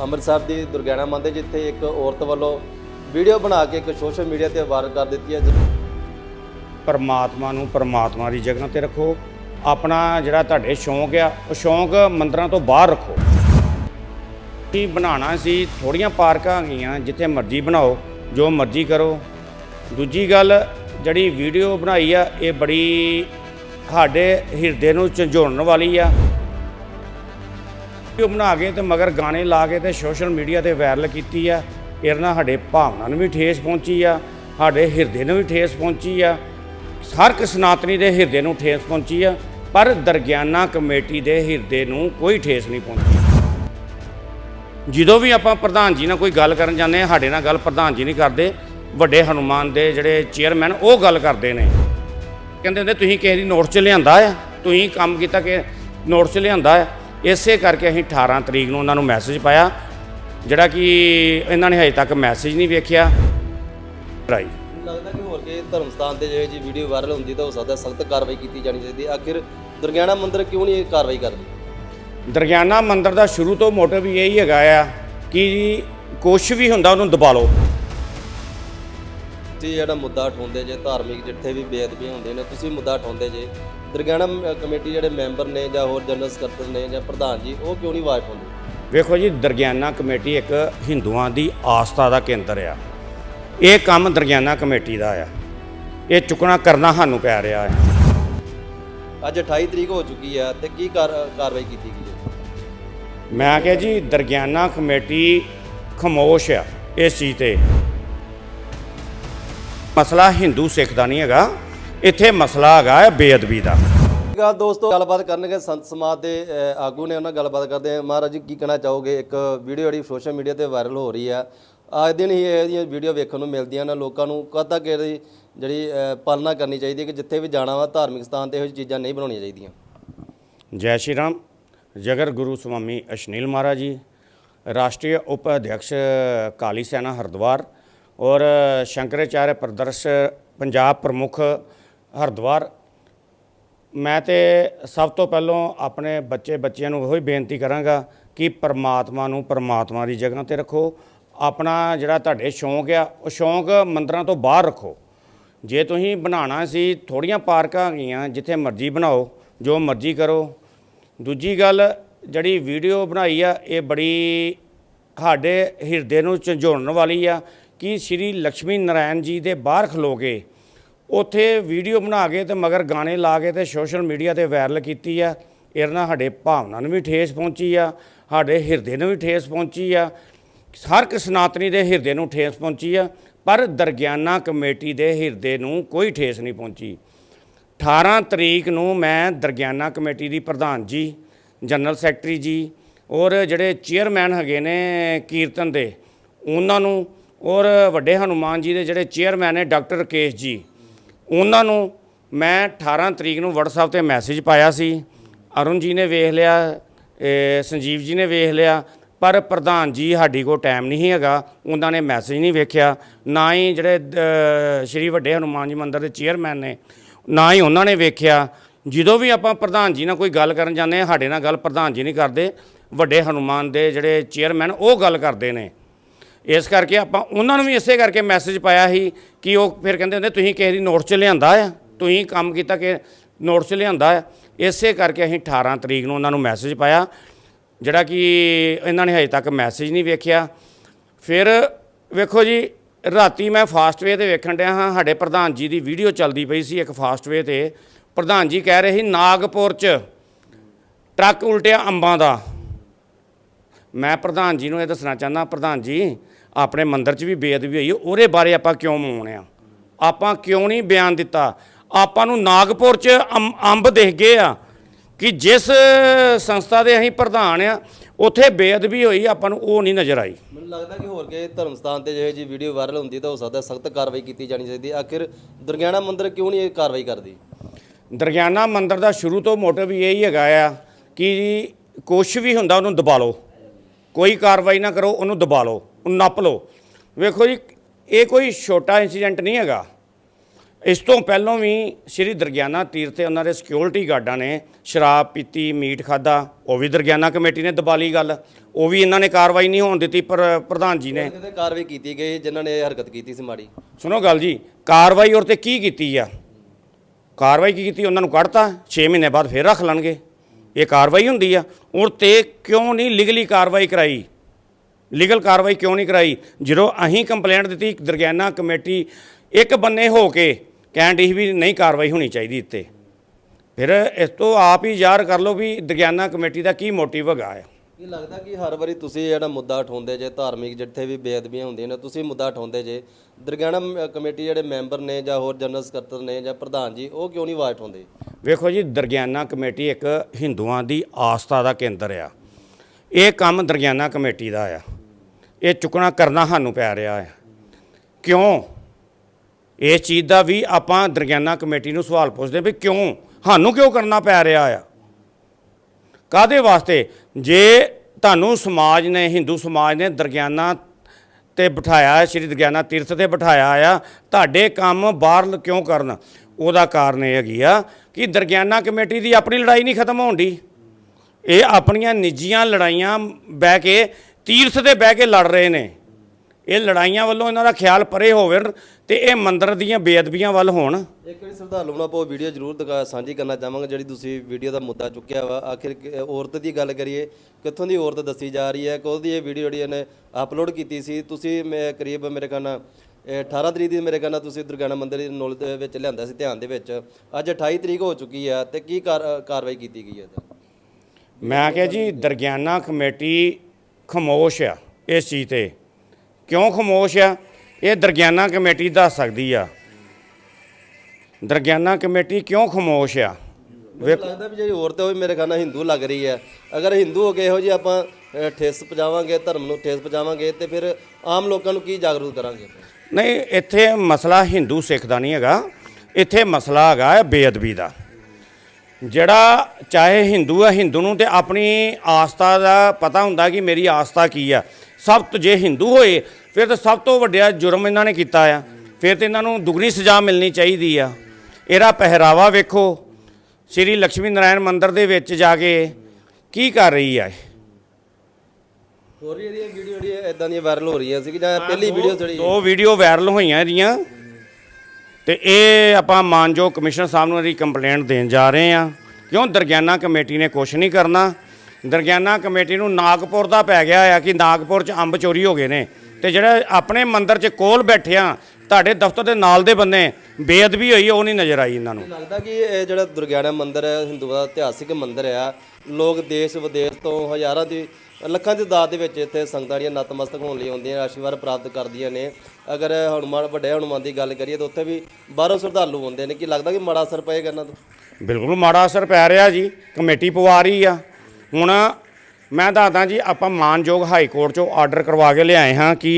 ਅੰਮ੍ਰਿਤਸਰ ਦੀ ਦੁਰਗਿਆਣਾ ਮੰਦਿਰ, ਜਿੱਥੇ ਇੱਕ ਔਰਤ ਵੱਲੋਂ ਵੀਡੀਓ ਬਣਾ ਕੇ ਇੱਕ ਸੋਸ਼ਲ ਮੀਡੀਆ ਤੇ ਵਾਇਰਲ ਕਰ ਦਿੱਤੀ ਹੈ। ਪਰਮਾਤਮਾ ਨੂੰ ਪਰਮਾਤਮਾ ਦੀ ਜਗ੍ਹਾ ਤੇ ਰੱਖੋ। ਆਪਣਾ ਜਿਹੜਾ ਤੁਹਾਡੇ ਸ਼ੌਂਕ ਆ, ਉਹ ਸ਼ੌਂਕ ਮੰਦਰਾਂ ਤੋਂ ਬਾਹਰ ਰੱਖੋ। ਕੀ ਬਣਾਉਣਾ ਸੀ? ਥੋੜੀਆਂ ਪਾਰਕਾਂ ਹੈਗੀਆਂ, ਜਿੱਥੇ ਮਰਜ਼ੀ ਬਣਾਓ, ਜੋ ਮਰਜ਼ੀ ਕਰੋ। ਦੂਜੀ ਗੱਲ, ਜਿਹੜੀ ਵੀਡੀਓ ਬਣਾਈ ਆ, ਇਹ ਬੜੀ ਸਾਡੇ ਹਿਰਦੇ ਨੂੰ ਝੰਜੋੜਨ ਵਾਲੀ ਆ। ਵੀਡੀਓ ਬਣਾ ਕੇ ਤੇ ਮਗਰ ਗਾਣੇ ਲਾ ਕੇ ਤੇ ਸੋਸ਼ਲ ਮੀਡੀਆ ਤੇ ਵਾਇਰਲ ਕੀਤੀ ਆ। ਇਹਦੇ ਨਾਲ ਸਾਡੇ ਭਾਵਨਾ ਨੂੰ ਵੀ ਠੇਸ ਪਹੁੰਚੀ ਆ, ਸਾਡੇ ਹਿਰਦੇ ਨੂੰ ਵੀ ਠੇਸ ਪਹੁੰਚੀ ਆ। ਹਰ ਇੱਕ ਸਨਾਤਨੀ ਦੇ ਹਿਰਦੇ ਨੂੰ ਠੇਸ ਪਹੁੰਚੀ ਆ, ਪਰ ਦਰਗਿਆਨਾ ਕਮੇਟੀ ਦੇ ਹਿਰਦੇ ਨੂੰ ਕੋਈ ਠੇਸ ਨਹੀਂ ਪਹੁੰਚੀ। ਜਦੋਂ ਵੀ ਆਪਾਂ ਪ੍ਰਧਾਨ ਜੀ ਨਾਲ ਕੋਈ ਗੱਲ ਕਰਨ ਜਾਂਦੇ ਆ, ਸਾਡੇ ਨਾਲ ਗੱਲ ਪ੍ਰਧਾਨ ਜੀ ਨਹੀਂ ਕਰਦੇ। ਵੱਡੇ ਹਨੂਮਾਨ ਦੇ ਜਿਹੜੇ ਚੇਅਰਮੈਨ, ਉਹ ਗੱਲ ਕਰਦੇ ਨੇ। ਕਹਿੰਦੇ ਹੁੰਦੇ, ਤੁਸੀਂ ਕਿਸੇ ਦੀ ਨੋਟ 'ਚ ਲਿਆਂਦਾ ਆ? ਤੁਸੀਂ ਕੰਮ ਕੀਤਾ ਕਿ ਨੋਟ 'ਚ ਲਿਆਂਦਾ ਆ? ਇਸੇ ਕਰਕੇ ਅਸੀਂ 18 ਤਰੀਕ ਨੂੰ ਉਹਨਾਂ ਨੂੰ ਮੈਸੇਜ ਪਾਇਆ ਜਿਹੜਾ ਕਿ ਇਹਨਾਂ ਨੇ ਹਜੇ ਤੱਕ ਮੈਸੇਜ ਨਹੀਂ ਵੇਖਿਆ। ਰਾਈ। ਲੱਗਦਾ ਕਿ ਹੋਰ ਕੇ ਧਰਮ ਸਥਾਨ ਤੇ ਜਿਹੇ ਜੀ ਵੀਡੀਓ ਵਾਇਰਲ ਹੁੰਦੀ ਤਾਂ ਹੋ ਸਕਦਾ ਸਖਤ ਕਾਰਵਾਈ ਕੀਤੀ ਜਾਣੀ ਚਾਹੀਦੀ ਹੈ। ਆਖਿਰ ਦੁਰਗਿਆਣਾ ਮੰਦਿਰ ਕਿਉਂ ਨਹੀਂ ਇਹ ਕਾਰਵਾਈ ਕਰਦੀ ਦਰਗਿਆਨਾ ਮੰਦਿਰ ਦਾ ਸ਼ੁਰੂ ਤੋਂ ਮੋਟਿਵ ਇਹੀ ਹੈਗਾ ਆ ਕਿ ਕੁਛ ਵੀ ਹੁੰਦਾ ਉਹਨੂੰ ਦਬਾ ਲਓ। ਤੁਸੀਂ ਜਿਹੜਾ ਮੁੱਦਾ ਉਠਾਉਂਦੇ ਜੇ ਧਾਰਮਿਕ ਜਿੱਥੇ ਵੀ ਬੇਅਦਬੀਆਂ ਹੁੰਦੀਆਂ ਨੇ ਤੁਸੀਂ ਮੁੱਦਾ ਉਠਾਉਂਦੇ ਜੇ ਦੁਰਗਿਆਣਾ ਕਮੇਟੀ ਜਿਹੜੇ ਮੈਂਬਰ ਨੇ ਜਾਂ ਹੋਰ ਜਨਰਲ ਸਕੱਤਰ ਨੇ ਜਾਂ ਪ੍ਰਧਾਨ ਜੀ ਉਹ ਕਿਉਂ ਨਹੀਂ ਆਵਾਜ਼ ਉਠਾਉਂਦੇ ਵੇਖੋ ਜੀ ਦਰਗਿਆਨਾ ਕਮੇਟੀ ਇੱਕ ਹਿੰਦੂਆਂ ਦੀ ਆਸਥਾ ਦਾ ਕੇਂਦਰ ਆ। ਇਹ ਕੰਮ ਦਰਗਿਆਨਾ ਕਮੇਟੀ ਦਾ ਆ। ਇਹ ਚੁੱਕਣਾ ਕਰਨਾ ਸਾਨੂੰ ਪੈ ਰਿਹਾ ਹੈ ਅੱਜ 28 ਤਰੀਕ ਹੋ ਚੁੱਕੀ ਆ ਤੇ ਕੀ ਕਾਰ- ਕਾਰਵਾਈ ਕੀਤੀ ਗਈ ਹੈ? ਮੈਂ ਕਿਹਾ ਜੀ ਦਰਗਿਆਨਾ ਕਮੇਟੀ ਖਮੋਸ਼ ਆ ਇਸ ਚੀਜ਼ ਤੇ। ਮਸਲਾ ਹਿੰਦੂ ਸਿੱਖ ਦਾ ਨਹੀਂ ਹੈਗਾ। ਇੱਥੇ ਮਸਲਾ ਹੈਗਾ ਹੈ ਬੇਅਦਬੀ ਦਾ। ਗੱਲ ਦੋਸਤੋ ਗੱਲਬਾਤ ਕਰਨਗੇ ਸੰਤ ਸਮਾਜ ਦੇ ਅ, ਆਗੂ ਨੇ ਉਹਨਾਂ ਨਾਲ ਗੱਲਬਾਤ ਕਰਦੇ ਆ ਮਹਾਰਾਜ ਜੀ ਕੀ ਕਹਿਣਾ ਚਾਹੋਗੇ? ਇੱਕ ਵੀਡੀਓ ਜਿਹੜੀ ਸੋਸ਼ਲ ਮੀਡੀਆ ਤੇ ਵਾਇਰਲ ਹੋ ਰਹੀ ਆ। ਅੱਜ ਦਿਨ ਹੀ ਇਹਦੀਆਂ ਵੀਡੀਓ ਵੇਖਣ ਨੂੰ ਮਿਲਦੀਆਂ ਨੇ ਲੋਕਾਂ ਨੂੰ। ਕਦ ਤੱਕ ਇਹਦੀ ਜਿਹੜੀ ਅ, ਪਾਲਣਾ ਕਰਨੀ ਚਾਹੀਦੀ ਹੈ ਕਿ ਜਿੱਥੇ ਵੀ ਜਾਣਾ ਵਾ ਧਾਰਮਿਕ ਸਥਾਨ ਤੇ ਇਹੋ ਜਿਹੀ ਚੀਜ਼ਾਂ ਨਹੀਂ ਬਣਾਉਣੀਆਂ ਚਾਹੀਦੀਆਂ? ਜੈ ਸ਼੍ਰੀ ਰਾਮ। ਜਗਰ ਗੁਰੂ ਸੁਆਮੀ ਅਸ਼ਨੀਲ ਮਹਾਰਾਜ ਜੀ ਰਾਸ਼ਟਰੀ ਉਪ ਅਧਿਕਸ਼ ਕਾਲੀ ਸੈਨਾ ਹਰਿਦੁਆਰ ਔਰ ਸ਼ੰਕਰਾਚਾਰਿਆ ਪ੍ਰਦਰਸ਼ ਪੰਜਾਬ ਪ੍ਰਮੁੱਖ ਹਰਿਦੁਆਰ। ਮੈਂ ਤੇ ਸਭ ਤੋਂ ਪਹਿਲਾਂ ਆਪਣੇ ਬੱਚੇ ਬੱਚਿਆਂ ਨੂੰ ਉਹੀ ਬੇਨਤੀ ਕਰਾਂਗਾ ਕਿ ਪਰਮਾਤਮਾ ਨੂੰ ਪਰਮਾਤਮਾ ਦੀ ਜਗ੍ਹਾ ਤੇ ਰੱਖੋ। ਆਪਣਾ ਜਿਹੜਾ ਤੁਹਾਡੇ ਸ਼ੌਂਕ ਆ, ਉਹ ਸ਼ੌਂਕ ਮੰਦਰਾਂ ਤੋਂ ਬਾਹਰ ਰੱਖੋ। ਜੇ ਤੁਸੀਂ ਬਣਾਉਣਾ ਸੀ ਥੋੜੀਆਂ ਪਾਰਕਾਂ ਹੈਗੀਆਂ, ਜਿੱਥੇ ਮਰਜ਼ੀ ਬਣਾਓ, ਜੋ ਮਰਜ਼ੀ ਕਰੋ। ਦੂਜੀ ਗੱਲ, ਜਿਹੜੀ ਵੀਡੀਓ ਬਣਾਈ ਆ, ਇਹ ਬੜੀ ਸਾਡੇ ਹਿਰਦੇ ਨੂੰ ਝੰਜੋੜਨ ਵਾਲੀ ਆ ਕਿ ਸ਼੍ਰੀ ਲక్ష్ਮੀ ਨਾਰਾਇਣ ਜੀ ਦੇ ਬਾਹਰ ਖਲੋ ਕੇ ਉੱਥੇ ਵੀਡੀਓ ਬਣਾ ਕੇ ਤੇ ਮਗਰ ਗਾਣੇ ਲਾ ਕੇ ਤੇ ਸੋਸ਼ਲ ਮੀਡੀਆ ਤੇ ਵਾਇਰਲ ਕੀਤੀ ਆ। ਇਹਦੇ ਨਾਲ ਸਾਡੇ ਭਾਵਨਾ ਨੂੰ ਵੀ ਠੇਸ ਪਹੁੰਚੀ ਆ, ਸਾਡੇ ਹਿਰਦੇ ਨੂੰ ਵੀ ਠੇਸ ਪਹੁੰਚੀ ਆ। ਹਰ ਇੱਕ ਸਨਾਤਨੀ ਦੇ ਹਿਰਦੇ ਨੂੰ ਠੇਸ ਪਹੁੰਚੀ ਆ, ਪਰ ਦਰਗਿਆਨਾ ਕਮੇਟੀ ਦੇ ਹਿਰਦੇ ਨੂੰ ਕੋਈ ਠੇਸ ਨਹੀਂ ਪਹੁੰਚੀ। 18 ਤਰੀਕ ਨੂੰ ਮੈਂ ਦਰਗਿਆਨਾ ਕਮੇਟੀ ਦੀ ਪ੍ਰਧਾਨ ਜੀ, ਜਨਰਲ ਸੈਕਟਰੀ ਜੀ ਔਰ ਜਿਹੜੇ ਚੇਅਰਮੈਨ ਹੈਗੇ ਨੇ ਕੀਰਤਨ ਦੇ, ਉਹਨਾਂ ਨੂੰ ਔਰ ਵੱਡੇ ਹਨੂਮਾਨ ਜੀ ਦੇ ਜਿਹੜੇ ਚੇਅਰਮੈਨ ਨੇ ਡਾਕਟਰ ਰਕੇਸ਼ ਜੀ ਉਹਨਾਂ ਨੂੰ ਮੈਂ 18 ਤਰੀਕ ਨੂੰ WhatsApp ਤੇ ਮੈਸੇਜ ਪਾਇਆ ਸੀ। ਅਰੁਣ ਜੀ ਨੇ ਵੇਖ ਲਿਆ ਸੰਜੀਵ ਜੀ ਨੇ ਵੇਖ ਲਿਆ, ਪਰ ਪ੍ਰਧਾਨ ਜੀ ਸਾਡੀ ਕੋਲ ਟਾਈਮ ਨਹੀਂ ਹੈਗਾ, ਉਹਨਾਂ ਨੇ ਮੈਸੇਜ ਨਹੀਂ ਵੇਖਿਆ। ਨਾ ਹੀ ਜਿਹੜੇ ਸ਼੍ਰੀ ਵੱਡੇ ਹਨੂਮਾਨ ਜੀ ਮੰਦਿਰ ਦੇ ਚੇਅਰਮੈਨ ਨੇ, ਨਾ ਹੀ ਉਹਨਾਂ ਨੇ ਵੇਖਿਆ। ਜਦੋਂ ਵੀ ਆਪਾਂ ਪ੍ਰਧਾਨ ਜੀ ਨਾਲ ਕੋਈ ਗੱਲ ਕਰਨ ਜਾਂਦੇ ਆ ਸਾਡੇ ਨਾਲ ਗੱਲ ਪ੍ਰਧਾਨ ਜੀ ਨਹੀਂ ਕਰਦੇ। ਵੱਡੇ ਹਨੂਮਾਨ ਦੇ ਜਿਹੜੇ ਚੇਅਰਮੈਨ ਉਹ ਗੱਲ ਕਰਦੇ ਨੇ। ਇਸ ਕਰਕੇ ਆਪਾਂ ਉਹਨਾਂ ਨੂੰ ਵੀ ਇਸੇ ਕਰਕੇ ਮੈਸੇਜ ਪਾਇਆ ਸੀ ਕਿ ਉਹ ਫਿਰ ਕਹਿੰਦੇ ਹੁੰਦੇ, ਤੁਸੀਂ ਕਿਸੇ ਦੀ ਨੋਟ 'ਚ ਲਿਆਂਦਾ ਆ, ਤੁਸੀਂ ਕੰਮ ਕੀਤਾ ਕਿ ਨੋਟ 'ਚ ਲਿਆਂਦਾ ਆ। ਇਸੇ ਕਰਕੇ ਅਸੀਂ 18 ਤਰੀਕ ਨੂੰ ਉਹਨਾਂ ਨੂੰ ਮੈਸੇਜ ਪਾਇਆ, ਜਿਹੜਾ ਕਿ ਇਹਨਾਂ ਨੇ ਹਜੇ ਤੱਕ ਮੈਸੇਜ ਨਹੀਂ ਵੇਖਿਆ। ਫਿਰ ਵੇਖੋ ਜੀ, ਰਾਤੀ ਮੈਂ ਫਾਸਟਵੇ ਤੇ ਵੇਖਣ ਡਿਆ ਹਾਂ, ਸਾਡੇ ਪ੍ਰਧਾਨ ਜੀ ਦੀ ਵੀਡੀਓ ਚੱਲਦੀ ਪਈ ਸੀ ਇੱਕ ਫਾਸਟਵੇ ਤੇ। ਪ੍ਰਧਾਨ ਜੀ ਕਹਿ ਰਹੇ ਸੀ, ਨਾਗਪੁਰ 'ਚ ਟਰੱਕ ਉਲਟਿਆ ਅੰਬਾਂ ਦਾ। ਮੈਂ ਪ੍ਰਧਾਨ ਜੀ ਨੂੰ ਇਹ ਦੱਸਣਾ ਚਾਹੁੰਦਾ ਪ੍ਰਧਾਨ ਜੀ ਆਪਣੇ ਮੰਦਿਰ 'ਚ ਵੀ ਬੇਅਦਬੀ ਹੋਈ ਉਹਦੇ ਬਾਰੇ ਆਪਾਂ ਕਿਉਂ ਮਨਾਉਣੇ ਆ? ਆਪਾਂ ਕਿਉਂ ਨਹੀਂ ਬਿਆਨ ਦਿੱਤਾ? ਆਪਾਂ ਨੂੰ ਨਾਗਪੁਰ 'ਚ ਅੰਬ- ਦਿਖ ਗਏ ਆ ਕਿ ਜਿਸ ਸੰਸਥਾ ਦੇ ਅਸੀਂ ਪ੍ਰਧਾਨ ਆ ਉੱਥੇ ਬੇਅਦਬੀ ਹੋਈ ਆਪਾਂ ਨੂੰ ਉਹ ਨਹੀਂ ਨਜ਼ਰ ਆਈ। ਮੈਨੂੰ ਲੱਗਦਾ ਕਿ ਹੋਰ ਕੇ ਧਰਮ ਸਥਾਨ ਤੇ ਜਿਹੇ ਜੀ ਵੀਡੀਓ ਵਾਇਰਲ ਹੁੰਦੀ ਤਾਂ ਹੋ ਸਕਦਾ ਸਖਤ ਕਾਰਵਾਈ ਕੀਤੀ ਜਾਣੀ ਚਾਹੀਦੀ। ਹੈ ਆਖਿਰ ਦੁਰਗਿਆਣਾ ਮੰਦਿਰ ਕਿਉਂ ਨਹੀਂ ਇਹ ਕਾਰਵਾਈ ਕਰਦੀ? ਦਰਗਿਆਨਾ ਮੰਦਿਰ ਦਾ ਸ਼ੁਰੂ ਤੋਂ ਮੋਟਿਵ ਇਹੀ ਹੈਗਾ ਆ ਕਿ ਕੁਛ ਵੀ ਹੁੰਦਾ ਉਹਨੂੰ ਦਬਾ ਲਓ। ਕੋਈ ਕਾਰਵਾਈ ਨਾ ਕਰੋ ਉਹਨੂੰ ਦਬਾ ਲਓ ਉਹਨੂੰ ਨੱਪ ਲਓ। ਵੇਖੋ ਜੀ ਇਹ ਕੋਈ ਛੋਟਾ ਇਨਸੀਡੈਂਟ ਨਹੀਂ ਹੈਗਾ। ਇਸ ਤੋਂ ਪਹਿਲਾਂ ਵੀ ਸ਼੍ਰੀ ਦਰਗਿਆਨਾ ਤੀਰਥ ਤੇ ਉਹਨਾਂ ਦੇ ਸਿਕਿਉਰਿਟੀ ਗਾਰਡਾਂ ਨੇ ਸ਼ਰਾਬ ਪੀਤੀ ਮੀਟ ਖਾਦਾ ਉਹ ਵੀ ਦਰਗਿਆਨਾ ਕਮੇਟੀ ਨੇ ਦਬਾਲੀ ਗੱਲ। ਉਹ ਵੀ ਇਹਨਾਂ ਨੇ ਕਾਰਵਾਈ ਨਹੀਂ ਹੋਣ ਦਿੱਤੀ ਪਰ ਪ੍ਰਧਾਨ ਜੀ ਨੇ। ਕਿਤੇ ਕਾਰਵਾਈ ਕੀਤੀ ਗਈ ਜਿਨ੍ਹਾਂ ਨੇ ਇਹ ਹਰਕਤ ਕੀਤੀ ਸੀ ਮਾੜੀ। ਸੁਣੋ ਗੱਲ ਜੀ ਕਾਰਵਾਈ ਔਰ ਤੇ ਕੀ ਕੀਤੀ ਆ? ਕਾਰਵਾਈ ਕੀ ਕੀਤੀ? ਉਹਨਾਂ ਨੂੰ ਕੱਢਤਾ 6 ਮਹੀਨੇ ਬਾਅਦ ਫੇਰ ਰੱਖ ਲੈਣਗੇ। ਇਹ ਕਾਰਵਾਈ ਹੁੰਦੀ ਆ। ਹੁਣ ਤੇ ਕਿਉਂ ਨਹੀਂ ਲੀਗਲੀ ਕਾਰਵਾਈ ਕਰਾਈ? ਲੀਗਲ ਕਾਰਵਾਈ ਕਿਉਂ ਨਹੀਂ ਕਰਾਈ? ਜਦੋਂ ਅਸੀਂ ਕੰਪਲੇਂਟ ਦਿੱਤੀ ਦਰਗਿਆਨਾ ਕਮੇਟੀ, ਇੱਕ ਬੰਨੇ ਹੋ ਕੇ ਕਹਿਣ ਡਈ ਵੀ ਨਹੀਂ ਕਾਰਵਾਈ ਹੋਣੀ ਚਾਹੀਦੀ ਇੱਥੇ। ਫਿਰ ਇਸ ਤੋਂ ਆਪ ਹੀ ਜ਼ਾਹਰ ਕਰ ਲਓ ਵੀ ਦਰਗਿਆਨਾ ਕਮੇਟੀ ਦਾ ਕੀ ਮੋਟਿਵ ਹੈਗਾ ਆ। ਇਹ ਲੱਗਦਾ ਕਿ ਹਰ ਵਾਰੀ ਤੁਸੀਂ ਜਿਹੜਾ ਮੁੱਦਾ ਉਠਾਉਂਦੇ ਜੇ, ਧਾਰਮਿਕ ਜਿੱਥੇ ਵੀ ਬੇਅਦਬੀਆਂ ਹੁੰਦੀਆਂ ਨੇ, ਤੁਸੀਂ ਮੁੱਦਾ ਉਠਾਉਂਦੇ ਜੇ ਦਰਗਿਆਣਾ ਮ- ਕਮੇਟੀ ਜਿਹੜੇ ਮੈਂਬਰ ਨੇ ਜਾਂ ਹੋਰ ਜਨਰਲ ਸਕੱਤਰ ਨੇ ਜਾਂ ਪ੍ਰਧਾਨ ਜੀ, ਉਹ ਕਿਉਂ ਨਹੀਂ ਆਵਾਜ਼ ਉਠਾਉਂਦੇ? ਵੇਖੋ ਜੀ ਦਰਗਿਆਨਾ ਕਮੇਟੀ ਇੱਕ ਹਿੰਦੂਆਂ ਦੀ ਆਸਥਾ ਦਾ ਕੇਂਦਰ ਆ। ਇਹ ਕੰਮ ਦਰਗਿਆਨਾ ਕਮੇਟੀ ਦਾ ਆ। ਇਹ ਚੁੱਕਣਾ ਕਰਨਾ ਸਾਨੂੰ ਪੈ ਰਿਹਾ ਆ। ਕਿਉਂ? ਇਸ ਚੀਜ਼ ਦਾ ਵੀ ਆਪਾਂ ਦਰਗਿਆਨਾ ਕਮੇਟੀ ਨੂੰ ਸਵਾਲ ਪੁੱਛਦੇ ਵੀ ਕਿਉਂ? ਸਾਨੂੰ ਕਿਉਂ ਕਰਨਾ ਪੈ ਰਿਹਾ ਆ? ਕਾਦੇ ਵਾਸਤੇ? ਜੇ ਤੁਹਾਨੂੰ ਸਮਾਜ ਨੇ, ਹਿੰਦੂ ਸਮਾਜ ਨੇ ਦਰਗਿਆਨਾ ਤੇ ਬਿਠਾਇਆ, ਸ਼੍ਰੀ ਦਰਗਿਆਨਾ ਤੀਰਥ ਤੇ ਬਿਠਾਇਆ ਆ, ਤੁਹਾਡੇ ਕੰਮ ਬਾਹਰ ਕਿਉਂ ਕਰਨ? ਉਹਦਾ ਕਾਰਨ ਇਹ ਹੈਗੀ ਆ ਕਿ ਦਰਗਿਆਨਾ ਕਮੇਟੀ ਦੀ ਆਪਣੀ ਲੜਾਈ ਨਹੀਂ ਖਤਮ ਹੋਣ ਦੀ। ਇਹ ਆਪਣੀਆਂ ਨਿੱਜੀਆਂ ਲੜਾਈਆਂ ਬਹਿ ਕੇ, ਤੀਰਥ ਤੇ ਬਹਿ ਕੇ ਲੜ ਰਹੇ ਨੇ। ਇਹ ਲੜਾਈਆਂ ਵੱਲੋਂ ਇਹਨਾਂ ਦਾ ਖਿਆਲ ਪਰੇ ਹੋਵੇ ਤੇ ਇਹ ਮੰਦਰ ਦੀਆਂ ਬੇਅਦਬੀਆਂ ਵੱਲ ਹੋਣ। ਇੱਕ ਵਾਰੀ ਸ਼ਰਧਾਲੂ ਨੂੰ ਆਪਾਂ ਵੀਡੀਓ ਜ਼ਰੂਰ ਦਿਖਾ ਸਾਂਝੀ ਕਰਨਾ ਚਾਹਾਂਗੇ ਜਿਹੜੀ ਤੁਸੀਂ ਵੀਡੀਓ ਦਾ ਮੁੱਦਾ ਚੁੱਕਿਆ ਵਾ। ਆਖਿਰ ਕਿ- ਔਰਤ ਦੀ ਗੱਲ ਕਰੀਏ ਕਿੱਥੋਂ ਦੀ ਔਰਤ ਦੱਸੀ ਜਾ ਰਹੀ ਹੈ? ਕਦੋਂ ਦੀ ਇਹ ਵੀਡੀਓ ਜਿਹੜੀ ਇਹਨੇ ਅਪਲੋਡ ਕੀਤੀ ਸੀ। ਤੁਸੀਂ ਮੈਂ ਕਰੀਬ ਮੇਰੇ ਖਿਆਲ ਨਾਲ ਇਹ 18 ਤਰੀਕ ਦੀ ਮੇਰੇ ਨਾਲ ਤੁਸੀਂ ਦੁਰਗਿਆਨਾ ਮੰਦਿਰ ਦੀ ਨੌਲੇਜ ਦੇ ਵਿੱਚ ਲਿਆਂਦਾ ਸੀ ਧਿਆਨ ਦੇ ਵਿੱਚ। ਅੱਜ 28 ਤਰੀਕ ਹੋ ਚੁੱਕੀ ਆ ਤੇ ਕੀ ਕਾਰ- ਕਾਰਵਾਈ ਕੀਤੀ ਗਈ ਹੈ? ਮੈਂ ਕਿਹਾ ਜੀ ਦਰਗਿਆਨਾ ਕਮੇਟੀ ਖਮੋਸ਼ ਆ ਇਸ ਚੀਜ਼ ਤੇ। ਕਿਉਂ ਖਮੋਸ਼ ਆ? ਇਹ ਦਰਗਿਆਨਾ ਕਮੇਟੀ ਦੱਸ ਸਕਦੀ ਆ। ਦਰਗਿਆਨਾ ਕਮੇਟੀ ਕਿਉਂ ਖਮੋਸ਼ ਆ? ਮੈਨੂੰ ਲੱਗਦਾ ਵੀ ਜਿਹੜੀ ਔਰਤ ਹੈ ਉਹ ਵੀ ਮੇਰੇ ਖਿਆਲ ਨਾਲ ਹਿੰਦੂ ਲੱਗ ਰਹੀ ਹੈ ਅਗਰ ਹਿੰਦੂ ਹੋ ਕੇ ਇਹੋ ਜੀ ਆਪਾਂ ਅ, ਠੇਸ ਪਜਾਵਾਂਗੇ ਧਰਮ ਨੂੰ ਠੇਸ ਪਜਾਵਾਂਗੇ ਤੇ ਫਿਰ ਆਮ ਲੋਕਾਂ ਨੂੰ ਕੀ ਜਾਗਰੂਕ ਕਰਾਂਗੇ ਆਪਾਂ? ਨਹੀਂ ਇੱਥੇ ਮਸਲਾ ਹਿੰਦੂ ਸਿੱਖ ਦਾ ਨਹੀਂ ਹੈਗਾ। ਇੱਥੇ ਮਸਲਾ ਹੈਗਾ ਬੇਅਦਬੀ ਦਾ। ਜਿਹੜਾ ਚਾਹੇ ਹਿੰਦੂ ਹੈ ਹਿੰਦੂ ਨੂੰ ਤੇ ਆਪਣੀ ਆਸਥਾ ਦਾ ਪਤਾ ਹੁੰਦਾ ਕਿ ਮੇਰੀ ਆਸਥਾ ਕੀ ਆ। ਸਭ ਤੋਂ ਜੇ ਹਿੰਦੂ ਹੋਏ ਫਿਰ ਤਾਂ ਸਭ ਤੋਂ ਵੱਡਾ ਜੁਰਮ ਇਹਨਾਂ ਨੇ ਕੀਤਾ ਆ। ਫਿਰ ਤੇ ਇਹਨਾਂ ਨੂੰ ਦੁੱਗਣੀ ਸਜ਼ਾ ਮਿਲਣੀ ਚਾਹੀਦੀ ਆ। ਇਹਦਾ ਪਹਿਰਾਵਾ ਵੇਖੋ ਸ੍ਰੀ ਲక్ష్ਮੀ ਨਾਰਾਇਣ ਮੰਦਿਰ ਦੇ ਵਿੱਚ ਜਾ ਕੇ ਕੀ ਕਰ ਰਹੀ ਆ? ਹੋਰ ਵੀ ਇਹਦੀਆਂ ਵੀਡੀਓ ਜਿਹੜੀਆਂ ਇਦਾਂ ਦੀਆਂ ਵਾਇਰਲ ਹੋ ਰਹੀਆਂ ਸੀ ਕਿ ਜਾਂ ਪਹਿਲੀ ਵੀਡੀਓ ਜਿਹੜੀ ਦੋ ਵੀਡੀਓ ਵਾਇਰਲ ਹੋਈਆਂ ਇਹਦੀਆਂ। ਤੇ ਇਹ ਆਪਾਂ ਮਾਨਯੋਗ ਕਮਿਸ਼ਨਰ ਸਾਹਿਬ ਨੂੰ ਇਹਦੀ ਕੰਪਲੇਂਟ ਦੇਣ ਜਾ ਰਹੇ ਆ ਕਿਉਂ? ਦਰਗਿਆਨਾ ਕਮੇਟੀ ਨੇ ਕੁਝ ਨਹੀਂ ਕਰਨਾ। ਦਰਗਿਆਨਾ ਕਮੇਟੀ ਨੂੰ ਨਾਗਪੁਰ ਦਾ ਪੈ ਗਿਆ ਆ ਕਿ ਨਾਗਪੁਰ 'ਚ ਅੰਬ ਚੋਰੀ ਹੋ ਗਏ ਨੇ। ਤੇ ਜਿਹੜਾ ਆਪਣੇ ਮੰਦਰ 'ਚ ਕੋਲ ਬੈਠਿਆ ਤੁਹਾਡੇ ਦਫ਼ਤਰ ਦੇ ਨਾਲ ਦੇ ਬੰਨੇ ਬੇਅਦਬੀ ਹੋਈ ਉਹ ਨਹੀਂ ਨਜ਼ਰ ਆਈ ਇਹਨਾਂ ਨੂੰ। ਲੱਗਦਾ ਕਿ ਇਹ ਜਿਹੜਾ ਦੁਰਗਿਆਣਾ ਮੰਦਿਰ ਹੈ ਹਿੰਦੂਆਂ ਦਾ ਇਤਿਹਾਸਿਕ ਮੰਦਿਰ ਆ ਲੋਕ ਦੇਸ਼ ਵਿਦੇਸ਼ ਤੋਂ ਹਜ਼ਾਰਾਂ ਦੀ ਲੱਖਾਂ ਦੀ ਦਾਤ ਦੇ ਵਿੱਚ ਇੱਥੇ ਸੰਗਤਾਂ ਜਿਹੜੀਆਂ ਨਤਮਸਤਕ ਹੋਣ ਲਈ ਆਉਂਦੀਆਂ ਆਸ਼ੀਰਵਾਦ ਪ੍ਰਾਪਤ ਕਰਦੀਆਂ ਨੇ। ਅਗਰ ਹਨੂਮਾਨ ਵੱਡੇ ਹਨੂਮਾਨ ਦੀ ਗੱਲ ਕਰੀਏ ਤਾਂ ਉੱਥੇ ਵੀ ਬਾਹਰੋਂ ਸ਼ਰਧਾਲੂ ਆਉਂਦੇ ਨੇ। ਕਿ ਲੱਗਦਾ ਕਿ ਮਾੜਾ ਅਸਰ ਪਏਗਾ ਇਹਨਾਂ ਤੋਂ? ਬਿਲਕੁਲ ਮਾੜਾ ਅਸਰ ਪੈ ਰਿਹਾ ਜੀ। ਕਮੇਟੀ ਪਵਾ ਰਹੀ ਆ। ਹੁਣ ਮੈਂ ਦੱਸਦਾ ਜੀ ਆਪਾਂ ਮਾਨਯੋਗ ਹਾਈ ਕੋਰਟ ਚੋਂ ਆਰਡਰ ਕਰਵਾ ਕੇ ਲਿਆਏ ਹਾਂ ਕਿ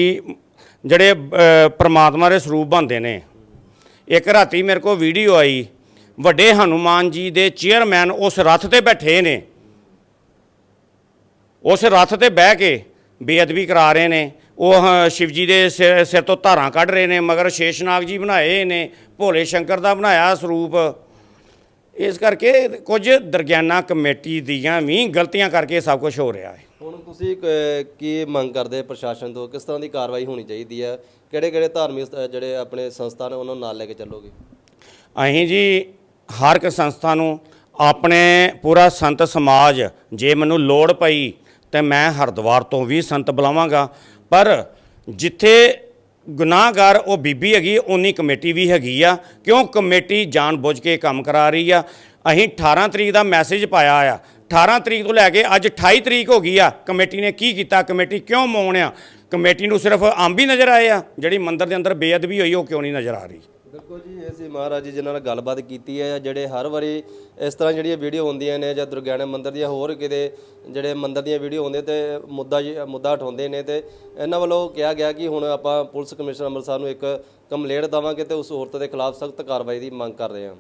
ਜਿਹੜੇ ਅ, ਪ੍ਰਮਾਤਮਾ ਦੇ ਸਰੂਪ ਬਣਦੇ ਨੇ। ਇੱਕ ਰਾਤੀ ਮੇਰੇ ਕੋਲ ਵੀਡੀਓ ਆਈ। ਵੱਡੇ ਹਨੂਮਾਨ ਜੀ ਦੇ ਚੇਅਰਮੈਨ ਉਸ ਰੱਥ ਤੇ ਬੈਠੇ ਨੇ। ਉਸ ਰੱਥ ਤੇ ਬਹਿ ਕੇ ਬੇਅਦਬੀ ਕਰਾ ਰਹੇ ਨੇ। ਉਹ ਹ- ਸ਼ਿਵ ਦੇ ਸਿਰ ਸਿਰ ਤੋਂ ਧਾਰਾਂ ਕੱਢ ਰਹੇ ਨੇ ਮਗਰ ਸ਼ੇਸ਼ਨਾਗ ਜੀ ਬਣਾਏ ਨੇ ਭੋਲੇ ਸ਼ੰਕਰ ਦਾ ਬਣਾਇਆ ਸਰੂਪ। ਇਸ ਕਰਕੇ ਕੁਝ ਦਰਗਿਆਨਾ ਕਮੇਟੀ ਦੀਆਂ ਵੀ ਗਲਤੀਆਂ ਕਰਕੇ ਸਭ ਕੁਝ ਹੋ ਰਿਹਾ ਹੈ। ਹੁਣ ਤੁਸੀਂ ਕ- ਕੀ ਮੰਗ ਕਰਦੇ ਪ੍ਰਸ਼ਾਸਨ ਤੋਂ? ਕਿਸ ਤਰ੍ਹਾਂ ਦੀ ਕਾਰਵਾਈ ਹੋਣੀ ਚਾਹੀਦੀ ਹੈ ਕਿਹੜੇ ਕਿਹੜੇ ਧਾਰਮਿਕ ਸਥ- ਜਿਹੜੇ ਆਪਣੇ ਸੰਸਥਾ ਨੇ ਉਹਨਾਂ ਨੂੰ ਨਾਲ ਲੈ ਕੇ ਚੱਲੋਗੇ? ਅਸੀਂ ਜੀ ਹਰ ਇੱਕ ਸੰਸਥਾ ਨੂੰ ਆਪਣੇ ਪੂਰਾ ਸੰਤ ਸਮਾਜ, ਜੇ ਮੈਨੂੰ ਲੋੜ ਪਈ ਤੇ ਮੈਂ ਹਰਦੁਆਰ ਤੋਂ ਵੀ ਸੰਤ ਬੁਲਾਵਾਂਗਾ। ਪਰ ਜਿੱਥੇ ਗੁਨਾਹਗਾਰ ਉਹ ਬੀਬੀ ਹੈਗੀ ਉਨੀ ਕਮੇਟੀ ਵੀ ਹੈਗੀ ਆ। ਕਿਉਂ ਕਮੇਟੀ ਜਾਣਬੁੱਝ ਕੇ ਕੰਮ ਕਰਾ ਰਹੀ ਆ? ਅਸੀਂ 18 ਤਰੀਕ ਦਾ ਮੈਸੇਜ ਪਾਇਆ ਆ 18 ਤਰੀਕ ਤੋਂ ਲੈ ਕੇ ਅੱਜ 28 ਤਰੀਕ ਹੋ ਗਈ ਆ, ਕਮੇਟੀ ਨੇ ਕੀ ਕੀਤਾ, ਕਮੇਟੀ ਕਿਉਂ ਮੌਨ ਆ? ਕਮੇਟੀ ਨੂੰ ਸਿਰਫ ਅੰਬ ਹੀ ਨਜ਼ਰ ਆਏ ਆ, ਜਿਹੜੀ ਮੰਦਰ ਦੇ ਅੰਦਰ ਬੇਅਦਬੀ ਹੋਈ ਉਹ ਕਿਉਂ ਨਹੀਂ ਨਜ਼ਰ ਆ ਰਹੀ? ਬਿਲਕੁਲ ਜੀ, ਇਹ ਸੀ ਮਹਾਰਾਜ ਜੀ ਜਿਨ੍ਹਾਂ ਨਾਲ ਗੱਲਬਾਤ ਕੀਤੀ ਹੈ, ਜਿਹੜੇ ਹਰ ਵਾਰੀ ਇਸ ਤਰ੍ਹਾਂ ਜਿਹੜੀਆਂ ਵੀਡੀਓ ਹੁੰਦੀਆਂ ਨੇ ਜਾਂ ਦੁਰਗਿਆਣਾ ਮੰਦਿਰ ਦੀਆਂ ਹੋਰ ਕਿਤੇ ਜਿਹੜੇ ਮੰਦਿਰ ਦੀਆਂ ਵੀਡੀਓ ਹੁੰਦੀਆਂ ਤੇ ਮੁੱਦਾ ਜੀ- ਮੁੱਦਾ ਉਠਾਉਂਦੇ ਨੇ ਤੇ ਇਹਨਾਂ ਵੱਲੋਂ ਕਿਹਾ ਗਿਆ ਕਿ ਹੁਣ ਆਪਾਂ ਪੁਲਿਸ ਕਮਿਸ਼ਨਰ ਅੰਮ੍ਰਿਤਸਰ ਨੂੰ ਇੱਕ ਕੰਪਲੇਂਟ ਦੇਵਾਂਗੇ ਤੇ ਉਸ ਔਰਤ ਦੇ ਖਿਲਾਫ ਸਖਤ ਕਾਰਵਾਈ ਦੀ ਮੰਗ ਕਰ ਰਹੇ ਹਾਂ।